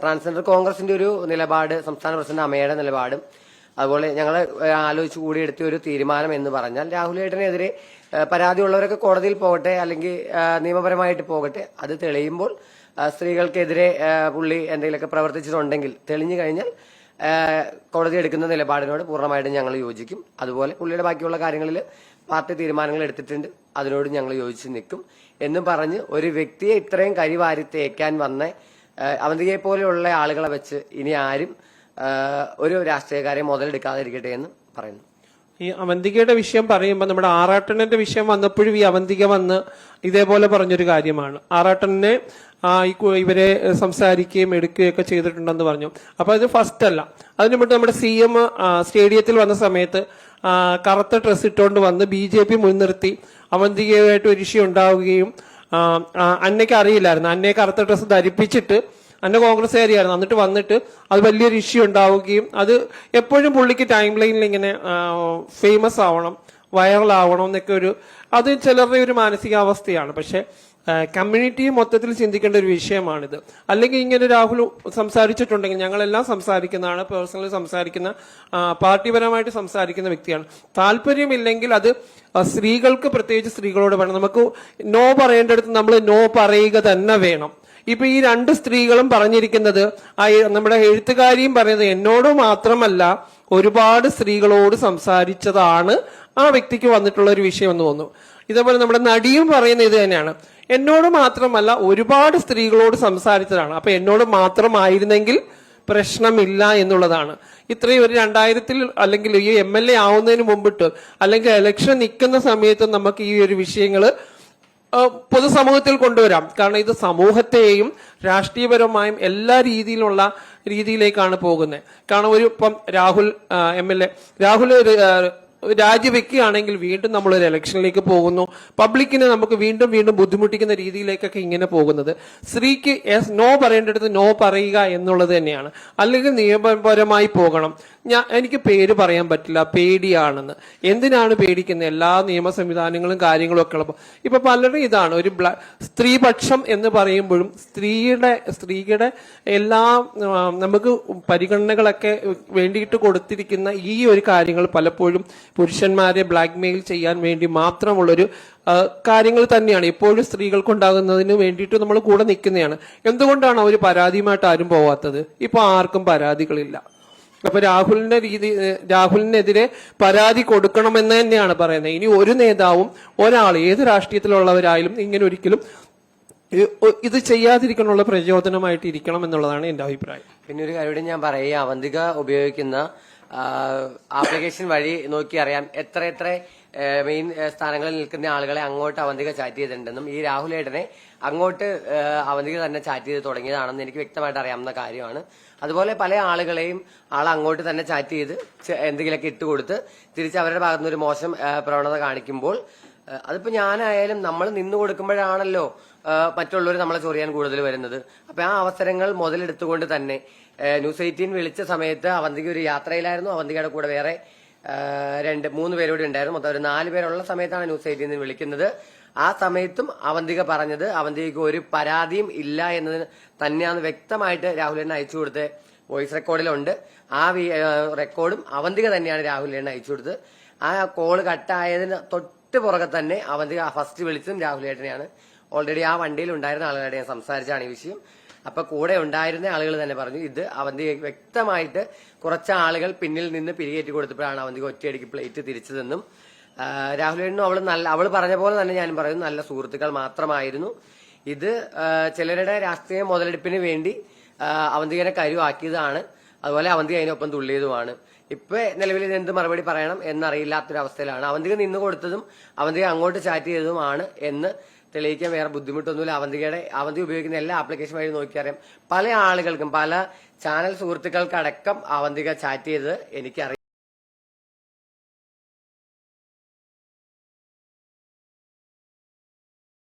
Transgender കോൺഗ്രസിന്റെ ഒരു നിലപാട് സംസ്ഥാന പ്രസിഡന്റ് അമ്മയുടെ നിലപാടും അതുപോലെ ഞങ്ങൾ ആലോചിച്ച് കൂടി എടുത്ത ഒരു തീരുമാനം എന്ന് പറഞ്ഞാൽ രാഹുൽ ഏട്ടനെതിരെ പരാതി ഉള്ളവരൊക്കെ കോടതിയിൽ പോകട്ടെ അല്ലെങ്കിൽ നിയമപരമായിട്ട് പോകട്ടെ അത് തെളിയുമ്പോൾ സ്ത്രീകൾക്കെതിരെ പുള്ളി എന്തെങ്കിലുമൊക്കെ പ്രവർത്തിച്ചിട്ടുണ്ടെങ്കിൽ തെളിഞ്ഞു കഴിഞ്ഞാൽ കോടതി എടുക്കുന്ന നിലപാടിനോട് പൂർണമായിട്ടും ഞങ്ങൾ യോജിക്കും. അതുപോലെ പുള്ളിയുടെ ബാക്കിയുള്ള കാര്യങ്ങളിൽ പാർട്ടി തീരുമാനങ്ങൾ എടുത്തിട്ടുണ്ട്. അതിനോട് ഞങ്ങൾ യോജിച്ച് നിൽക്കും. എന്നും പറഞ്ഞ് ഒരു വ്യക്തിയെ ഇത്രയും കരിവാരി തേക്കാൻ വന്ന അവന്തികയെ പോലെയുള്ള ആളുകളെ വെച്ച് ഇനി ആരും ഒരു രാഷ്ട്രീയക്കാരെ മുതലെടുക്കാതിരിക്കട്ടെ എന്ന് പറയുന്നു. ഈ അവന്തികയുടെ വിഷയം പറയുമ്പോൾ നമ്മുടെ ആറാട്ടണന്റെ വിഷയം വന്നപ്പോഴും ഈ അവന്തിക വന്ന് ഇതേപോലെ പറഞ്ഞൊരു കാര്യമാണ്. ആറാട്ടനെ ഇവരെ സംസാരിക്കുകയും എടുക്കുകയും ഒക്കെ ചെയ്തിട്ടുണ്ടെന്ന് പറഞ്ഞു. അപ്പൊ അത് ഫസ്റ്റ് അല്ല. അതിന് മുമ്പ് നമ്മുടെ സി എം സ്റ്റേഡിയത്തിൽ വന്ന സമയത്ത് കറുത്ത ഡ്രസ് ഇട്ടുകൊണ്ട് വന്ന് ബി ജെ പി മുൻനിർത്തി അവന്തികയുമായിട്ട് ഒരു ഇഷ്യൂ ഉണ്ടാവുകയും അന്നയ്ക്ക് അറിയില്ലായിരുന്നു. അന്നയെ കറുത്ത ഡ്രസ്സ് ധരിപ്പിച്ചിട്ട് അന്ന കോൺഗ്രസ് കോൺഗ്രസ്സുകാരിയായിരുന്നു എന്നിട്ട് വന്നിട്ട് അത് വലിയൊരു ഇഷ്യൂ ഉണ്ടാവുകയും അത് എപ്പോഴും പുള്ളിക്ക് ടൈം ലൈനിൽ ഇങ്ങനെ ഫേമസ് ആവണം വൈറൽ ആവണം എന്നൊക്കെ ഒരു അത് ചിലരുടെ ഒരു മാനസികാവസ്ഥയാണ്. പക്ഷെ കമ്മ്യൂണിറ്റി മൊത്തത്തിൽ ചിന്തിക്കേണ്ട ഒരു വിഷയമാണിത്. അല്ലെങ്കിൽ ഇങ്ങനെ രാഹുൽ സംസാരിച്ചിട്ടുണ്ടെങ്കിൽ ഞങ്ങളെല്ലാം സംസാരിക്കുന്നതാണ് പേഴ്സണലി സംസാരിക്കുന്ന പാർട്ടിപരമായിട്ട് സംസാരിക്കുന്ന വ്യക്തിയാണ്. താല്പര്യമില്ലെങ്കിൽ അത് സ്ത്രീകൾക്ക് പ്രത്യേകിച്ച് സ്ത്രീകളോട് വേണം. നമുക്ക് നോ പറയേണ്ടടുത്ത് നമ്മൾ നോ പറയുക തന്നെ വേണം. ഇപ്പൊ ഈ രണ്ട് സ്ത്രീകളും പറഞ്ഞിരിക്കുന്നത് നമ്മുടെ എഴുത്തുകാരിയും പറയുന്നത് എന്നോട് മാത്രമല്ല ഒരുപാട് സ്ത്രീകളോട് സംസാരിച്ചതാണ് ആ വ്യക്തിക്ക് വന്നിട്ടുള്ള ഒരു വിഷയം എന്ന് തോന്നുന്നു ഇതേപോലെ നമ്മുടെ നടിയും പറയുന്ന ഇത് തന്നെയാണ്. എന്നോട് മാത്രമല്ല ഒരുപാട് സ്ത്രീകളോട് സംസാരിച്ചതാണ്. അപ്പൊ എന്നോട് മാത്രമായിരുന്നെങ്കിൽ പ്രശ്നമില്ല എന്നുള്ളതാണ്. ഇത്രയും ഒരു രണ്ടായിരത്തിൽ അല്ലെങ്കിൽ ഈ എം എൽ എ ആവുന്നതിന് മുമ്പിട്ട് അല്ലെങ്കിൽ ഇലക്ഷൻ നിൽക്കുന്ന സമയത്ത് നമുക്ക് ഈ ഒരു വിഷയങ്ങൾ പൊതുസമൂഹത്തിൽ കൊണ്ടുവരാം. കാരണം ഇത് സമൂഹത്തെയും രാഷ്ട്രീയപരമായും എല്ലാ രീതിയിലുള്ള രീതിയിലേക്കാണ് പോകുന്നത്. കാരണം ഒരു ഇപ്പം Rahul M L A Rahul രാജിവെക്കുകയാണെങ്കിൽ വീണ്ടും നമ്മൾ ഒരു ഇലക്ഷനിലേക്ക് പോകുന്നു. പബ്ലിക്കിനെ നമുക്ക് വീണ്ടും വീണ്ടും ബുദ്ധിമുട്ടിക്കുന്ന രീതിയിലേക്കൊക്കെ ഇങ്ങനെ പോകുന്നത്. സ്ത്രീക്ക് എസ് നോ പറയേണ്ടടുത്ത് നോ പറയുക എന്നുള്ളത് തന്നെയാണ്. അല്ലെങ്കിൽ നിയമപരമായി പോകണം. ഞാൻ എനിക്ക് പേര് പറയാൻ പറ്റില്ല പേടിയാണെന്ന്. എന്തിനാണ് പേടിക്കുന്നത്? എല്ലാ നിയമ സംവിധാനങ്ങളും കാര്യങ്ങളും ഒക്കെ ഉള്ളപ്പോൾ ഇപ്പൊ പലരും ഇതാണ് ഒരു സ്ത്രീപക്ഷം എന്ന് പറയുമ്പോഴും സ്ത്രീയുടെ സ്ത്രീയുടെ എല്ലാ നമുക്ക് പരിഗണനകളൊക്കെ വേണ്ടിയിട്ട് കൊടുത്തിരിക്കുന്ന ഈ ഒരു കാര്യങ്ങൾ പലപ്പോഴും പുരുഷന്മാരെ ബ്ലാക്ക് മെയിൽ ചെയ്യാൻ വേണ്ടി മാത്രമുള്ളൊരു കാര്യങ്ങൾ തന്നെയാണ്. എപ്പോഴും സ്ത്രീകൾക്കുണ്ടാകുന്നതിന് വേണ്ടിയിട്ട് നമ്മൾ കൂടെ നിൽക്കുന്നതാണ്. എന്തുകൊണ്ടാണ് അവർ പരാതിയുമായിട്ട് ആരും പോവാത്തത്? ഇപ്പൊ ആർക്കും പരാതികളില്ല. അപ്പൊ രാഹുലിന്റെ രീതി രാഹുലിനെതിരെ പരാതി കൊടുക്കണമെന്ന് തന്നെയാണ് പറയുന്നത്. ഇനി ഒരു നേതാവും ഒരാൾ ഏത് രാഷ്ട്രീയത്തിലുള്ളവരായാലും ഇങ്ങനെ ഒരിക്കലും ഇത് ചെയ്യാതിരിക്കാനുള്ള പ്രചോദനമായിട്ട് ഇരിക്കണം എന്നുള്ളതാണ് എന്റെ അഭിപ്രായം. പിന്നെ ഒരു കാര്യം ഞാൻ പറയുക അവന്തിക ഉപയോഗിക്കുന്ന ആപ്ലിക്കേഷൻ വഴി നോക്കി അറിയാം എത്ര എത്ര മെയിൻ സ്ഥാനങ്ങളിൽ നിൽക്കുന്ന ആളുകളെ അങ്ങോട്ട് അവന്തിക ചാറ്റ് ചെയ്തിട്ടുണ്ടെന്നും ഈ രാഹുൽ ഏട്ടനെ അങ്ങോട്ട് അവന്തിക തന്നെ ചാറ്റ് ചെയ്ത് തുടങ്ങിയതാണെന്ന് എനിക്ക് വ്യക്തമായിട്ട് അറിയാവുന്ന കാര്യമാണ്. അതുപോലെ പല ആളുകളെയും ആൾ അങ്ങോട്ട് തന്നെ ചാറ്റ് ചെയ്ത് എന്തെങ്കിലുമൊക്കെ ഇട്ടുകൊടുത്ത് തിരിച്ച് അവരുടെ ഭാഗത്തുനിന്ന് ഒരു മോശം പ്രവണത കാണിക്കുമ്പോൾ അതിപ്പോ ഞാനായാലും നമ്മൾ നിന്ന് കൊടുക്കുമ്പോഴാണല്ലോ മറ്റുള്ളവർ നമ്മളെ ചൊറിയാൻ കൂടുതൽ വരുന്നത്. അപ്പൊ ആ അവസരങ്ങൾ മുതലെടുത്തുകൊണ്ട് തന്നെ ന്യൂസ് എയ്റ്റീൻ വിളിച്ച സമയത്ത് അവന്തിക ഒരു യാത്രയിലായിരുന്നു. അവന്തികയുടെ കൂടെ വേറെ രണ്ട് മൂന്ന് പേരോട് ഉണ്ടായിരുന്നു. മൊത്തം ഒരു നാല് പേരുള്ള സമയത്താണ് ന്യൂസ് എയ്റ്റീൻ വിളിക്കുന്നത്. ആ സമയത്തും അവന്തിക പറഞ്ഞത് അവന്തികയ്ക്ക് ഒരു പരാതിയും ഇല്ല എന്നതിന് തന്നെയാണ് വ്യക്തമായിട്ട് രാഹുലിനെ അയച്ചു കൊടുത്ത് വോയിസ് റെക്കോർഡിലുണ്ട്. ആ ആ, റെക്കോർഡും അവന്തിക തന്നെയാണ് രാഹുലിനെ അയച്ചു കൊടുത്തത്. ആ കോൾ കട്ടായതിന് തൊട്ട് പുറകെ തന്നെ അവന്തിക ഫസ്റ്റ് വിളിച്ചതും രാഹുലേട്ടനെയാണ്. ഓൾറെഡി ആ വണ്ടിയിൽ ഉണ്ടായിരുന്ന ആളുകളുടെ ഞാൻ സംസാരിച്ചാണ് ഈ വിഷയം. അപ്പൊ കൂടെ ഉണ്ടായിരുന്ന ആളുകൾ തന്നെ പറഞ്ഞു ഇത് അവന്തി വ്യക്തമായിട്ട് കുറച്ച് ആളുകൾ പിന്നിൽ നിന്ന് പിരികേറ്റി കൊടുത്തപ്പോഴാണ് അവന്തി ഒറ്റയടിക്ക് പ്ലേറ്റ് തിരിച്ചതെന്നും രാഹുലേട്ടനും അവൾ നല്ല അവൾ പറഞ്ഞ പോലെ തന്നെ ഞാൻ പറയുന്നു നല്ല സുഹൃത്തുക്കൾ മാത്രമായിരുന്നു. ഇത് ചിലരുടെ രാഷ്ട്രീയ മുതലെടുപ്പിന് വേണ്ടി അവന്തികനെ കരുവാക്കിയതാണ്. അതുപോലെ അവന്തി അതിനൊപ്പം തുള്ളിയതുമാണ്. ഇപ്പൊ നിലവിൽ എന്ത് മറുപടി പറയണം എന്നറിയില്ലാത്തൊരവസ്ഥയിലാണ്. അവന്തിക നിന്ന് കൊടുത്തതും അവന്തിക അങ്ങോട്ട് ചാറ്റ് ചെയ്തതുമാണ് എന്ന് തെളിയിക്കാൻ വേറെ ബുദ്ധിമുട്ടൊന്നുമില്ല. അവന്തികയുടെ അവന്തി ഉപയോഗിക്കുന്ന എല്ലാ ആപ്ലിക്കേഷൻ വഴി നോക്കിയറിയാം. പല ആളുകൾക്കും പല ചാനൽ സുഹൃത്തുക്കൾക്കടക്കം അവന്തിക ചാറ്റ് ചെയ്തത് എനിക്കറിയാം.